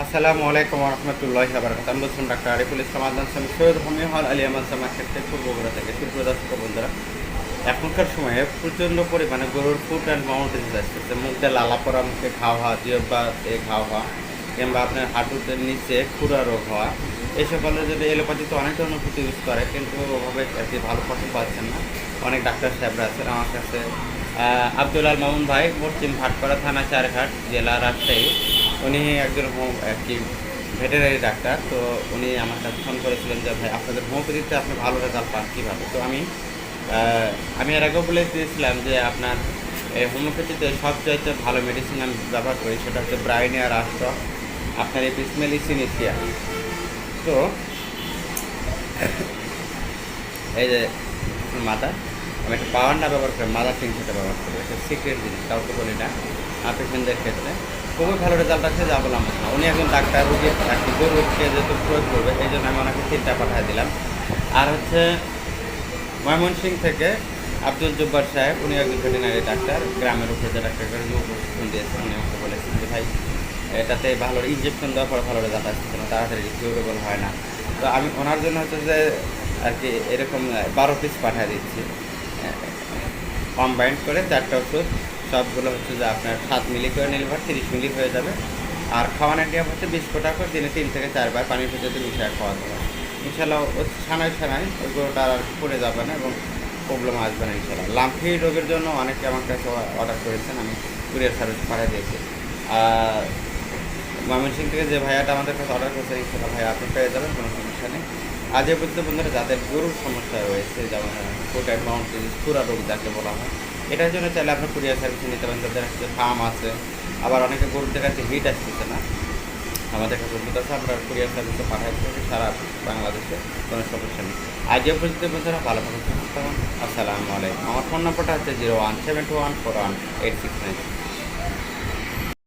আসসালামু আলাইকুম রহমতুল্লাহ বারকাত আমি বলছিলাম ডাক্তার আরিফুল ইসলাম আদান সামি সৈয়দ হোমিও হল আলী আহমদ জামা ক্ষেত্রে পূর্ব বগুড়া থেকে। সুপ্রিয় দর্শক বন্ধুরা, এখনকার সময়ে প্রচণ্ড পরিমাণে গরুর ফুট অ্যান্ড মাউন্ট ডিজিজ আসতেছে। মুখে লালা পড়া, মুখে ঘাও হওয়া জিওবা এ ঘাও হওয়া, কিংবা আপনার হাঁটুতে নিচে খুরা রোগ হওয়া, এই সকলের যদি এলোপ্যাথিতে অনেক ধরনের ওষুধ ইউজ করে, কিন্তু ওভাবে আর কি ভালো ফসল পাচ্ছেন না। অনেক ডাক্তার সাহেবরা আছেন, আমার কাছে আব্দুল আল মামুন ভাই, পশ্চিম ভাটপাড়া থানা চারঘাট, জেলা রাজশাহী। উনি একজন হোম কি, ভেটেরিনারি ডাক্তার, তো উনি আমার কাছে ফোন করেছিলেন যে, ভাই, আপনাদের হোমিওপ্যাথিতে আপনি ভালো রেজাল্ট পান কীভাবে? তো আমি আমি এর আগেও বলে দিয়েছিলাম যে, আপনার এই হোমিওপ্যাথিতে সবচাইতে ভালো মেডিসিন আমি ব্যবহার করি, সেটা হচ্ছে ব্রাইনিয়া রাষ্ট্র আপনার এই পিসমেলি সিনিসিয়া। তো, এই যে, মাথা, আমি একটা পাওয়ার না ব্যবহার করি, মাদার টিং সেটা ব্যবহার করি এটা সিক্রেট জিনিস, কাউকে বলি না পেশেন্টদের ক্ষেত্রে। খুবই ভালো রেজাল্ট আছে যা বললাম উনি একজন ডাক্তার, রুগী, একটি গরুকে যেহেতু প্রয়োগ করবে, এই জন্য আমি ওনাকে তিনটা পাঠিয়ে দিলাম। আর হচ্ছে ময়মনসিং থেকে আব্দুল জব্বার সাহেব, উনি একজন ভেটেরিনারি ডাক্তার, গ্রামের উপরে যে ডাক্তার প্রশিক্ষণ দিয়েছেন উনি আমাকে বলেছেন যে, ভাই, এটাতে ভালো ইঞ্জেকশন দেওয়ার পরে ভালো রেজাল্ট আসছে না তাড়াতাড়ি কিউরেবল হয় না। তো আমি ওনার জন্য হচ্ছে যে, আর কি এরকম বারো পিস পাঠিয়ে দিচ্ছি। কম্বাইন্ড করে চারটা ওষুধ সবগুলো হচ্ছে যে আপনার সাত মিলি করে নিলে পর তিরিশ মিলি হয়ে যাবে। আর খাওয়ানোর নিয়ম হচ্ছে বিশ কোটা করে দিনে তিন থেকে চারবার পানির ভিতরে মিশিয়ে খাওয়া যাবে ইনশাল্লাহ ছানায় ছানায় ওই গরুটা আর পড়ে যাবে না এবং প্রবলেম আসবে না ইনশাল্লাহ লাম্পি রোগের জন্য অনেকে আমার কাছে অর্ডার করেছেন, আমি কুরিয়ার সার্ভিস পাঠিয়ে দিয়েছি। আর ময়মনসিং থেকে যে ভাইয়াটা আমাদের কাছে অর্ডার করেছেন ইনশাল্লাহ ভাই আপনি পেয়ে যাবেন, কোনো সমস্যা নেই। আজ এ পর্যন্ত বন্ধুরা, যাদের গরুর সমস্যা রয়েছে, যেমন ফুট অ্যান্ড পুরা রোগ যাকে বলা হয় এটার জন্য চাইলে আপনার কুরিয়ার সার্ভিস নিতে পারেন। তাদের হচ্ছে ফার্ম আছে। আবার অনেকে গরুদের কাছে হিট আসতেছে না। আমাদের কাছে ওষুধ আছে আমরা কুরিয়ার সার্ভিসে পাঠাই থাকি সারা বাংলাদেশে কোনো সমস্যা নেই। আজ পর্যন্ত বন্ধুরা ভালো থাকুন আসসালামু আলাইকুম। আমার ফোন নম্বরটা হচ্ছে zero one seven two one four one eight six nine